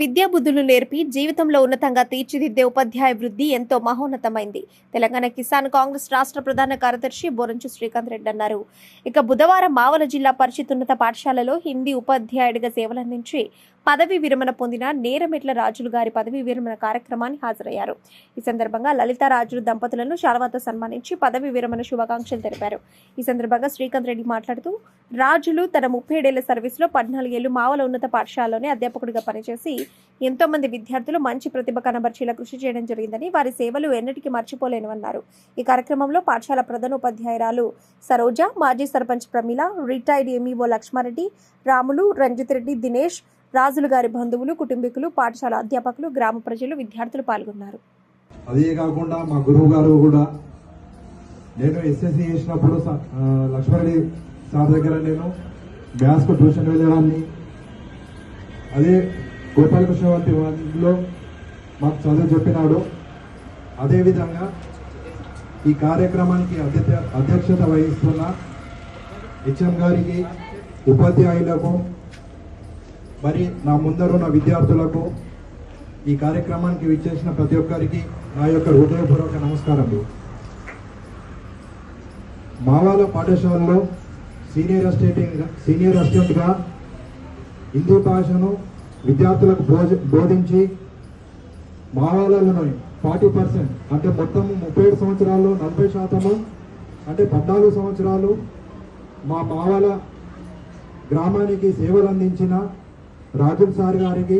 విద్యా బుద్ధులు నేర్పి జీవితంలో ఉన్నతంగా తీర్చిదిద్దే ఉపాధ్యాయ వృద్ధి ఎంతో మహోన్నతమైంది. తెలంగాణ కిసాన్ కాంగ్రెస్ రాష్ట్ర ప్రధాన కార్యదర్శి బోరంచు శ్రీకాంత్ రెడ్డి అన్నారు. ఇక బుధవారం మావల జిల్లా పరిషత్ ఉన్నత పాఠశాలలో హిందీ ఉపాధ్యాయుడిగా సేవలందించి పదవి విరమణ పొందిన నేరమెట్ల రాజులు గారి పదవి విరమణ కార్యక్రమానికి హాజరయ్యారు. ఈ సందర్భంగా లలిత రాజులు దంపతులను శాలవాతో సన్మానించి పదవి విరమణ శుభాకాంక్షలు తెలిపారు. ఈ సందర్భంగా శ్రీకాంత్ రెడ్డి మాట్లాడుతూ రాజులు తన ముప్పై ఏడేళ్ళ సర్వీసులో పద్నాలుగేళ్ళు మావల ఉన్నత పాఠశాలలోనే అధ్యాపకుడిగా పనిచేసి ఎంతో మంది విద్యార్థులు మంచి ప్రతిభ కనబర్చేలా కృషి చేయడం జరిగిందని వారి సేవలు ఎన్నటికీ మర్చిపోలేనివన్నారు. ఈ కార్యక్రమంలో పాఠశాల ప్రధానోపాధ్యాయురాలు సరోజ మాజీ సర్పంచ్ ప్రమీల రిటైర్డ్ ఎంఈఓ లక్ష్మారెడ్డి రాములు రంజిత్ రెడ్డి దినేష్ రాజులు గారి బంధువులు కుటుంబీకులు పాఠశాల అధ్యాపకులు గ్రామ ప్రజలు విద్యార్థులు పాల్గొన్నారు. అదే కాకుండా మా గురువు గారు కూడా నేను ఎస్ఎస్సి చేసినప్పుడు స- సార్ దగ్గర నేను మ్యాథ్స్కు ట్యూషన్ వెళ్ళేవాడిని. అదే గోపాలకృష్ణవంతి వాళ్ళలో మాకు చదువు చెప్పినాడు. అదేవిధంగా ఈ కార్యక్రమానికి అధ్యక్ష అధ్యక్షత వహిస్తున్న హెచ్ఎం గారికి ఉపాధ్యాయులకు మరి నా ముందరున్న విద్యార్థులకు ఈ కార్యక్రమానికి విచ్చేసిన ప్రతి ఒక్కరికి నా యొక్క హృదయపూర్వక నమస్కారములు. మావాల పాఠశాలలో సీనియర్ అసిస్టెంట్ సీనియర్ అసిస్టెంట్గా హిందీ భాషను విద్యార్థులకు బోధ బోధించి మావాలలోని ఫార్టీ పర్సెంట్ అంటే మొత్తం ముప్పై ఏడు సంవత్సరాల్లో నలభై శాతము అంటే పద్నాలుగు సంవత్సరాలు మా మావాల గ్రామానికి సేవలు అందించిన రాజుల్ సార్ గారికి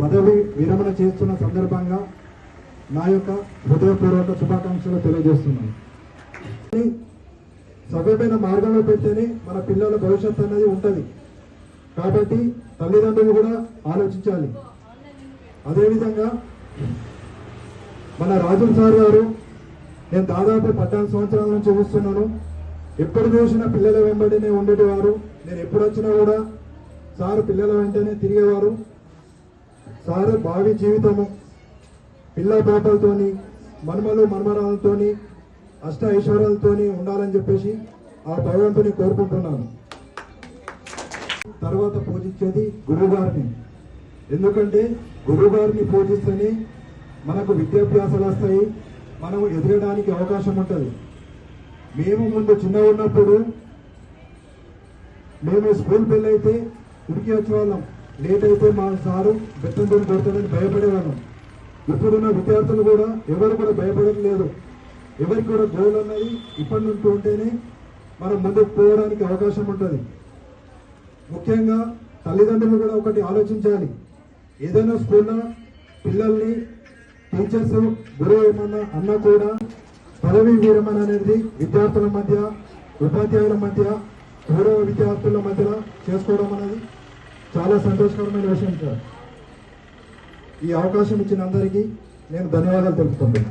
పదవి విరమణ చేస్తున్న సందర్భంగా నా యొక్క హృదయపూర్వక శుభాకాంక్షలు తెలియజేస్తున్నాను. సవ్యమైన మార్గంలో పెడితేనే మన పిల్లల భవిష్యత్తు అనేది ఉంటుంది. కాబట్టి తల్లిదండ్రులు కూడా ఆలోచించాలి. అదేవిధంగా మన రాజుల్ సార్ గారు నేను దాదాపు పద్నాలుగు సంవత్సరాల నుంచి చూస్తున్నాను. ఎప్పుడు చూసినా పిల్లల వెంబడినే ఉండేటివారు నేను ఎప్పుడు వచ్చినా కూడా సార్ పిల్లల వెంటనే తిరిగేవారు. సార్ భావి జీవితము పిల్ల పాపలతోని మనుమలు మనుమరాలతోని అష్ట ఐశ్వర్యాలతోని ఉండాలని చెప్పేసి ఆ భగవంతుని కోరుకుంటున్నాను. తర్వాత పూజించేది గురువుగారిని. ఎందుకంటే గురువుగారిని పూజిస్తేనే మనకు విద్యాభ్యాసాలు వస్తాయి మనం ఎదగడానికి అవకాశం ఉంటుంది. మేము ముందు చిన్న ఉన్నప్పుడు మేము స్కూల్ పెళ్ళి ఉడికి వచ్చేవాళ్ళం. లేట్ అయితే మా సారు బెత్తంతో కొడతాడని భయపడేవాళ్ళం. ఇప్పుడున్న విద్యార్థులు కూడా ఎవరు కూడా భయపడట్లేదు ఎవరికి కూడా గోల్ అన్నది ఇప్పటి నుండి ఉంటేనే మనం ముందుకు పోవడానికి అవకాశం ఉంటుంది. ముఖ్యంగా తల్లిదండ్రులు కూడా ఒకటి ఆలోచించాలి. ఏదైనా స్కూల్లో పిల్లల్ని టీచర్స్ గురువు ఏమన్నా అన్నా కూడా పదవి విరమణ అనేది విద్యార్థుల మధ్య ఉపాధ్యాయుల మధ్య పూర్వ విద్యార్థుల మధ్యలో చేసుకోవడం అనేది చాలా సంతోషకరమైన విషయం సార్. ఈ అవకాశం ఇచ్చిన అందరికీ నేను ధన్యవాదాలు తెలుపుతున్నాను.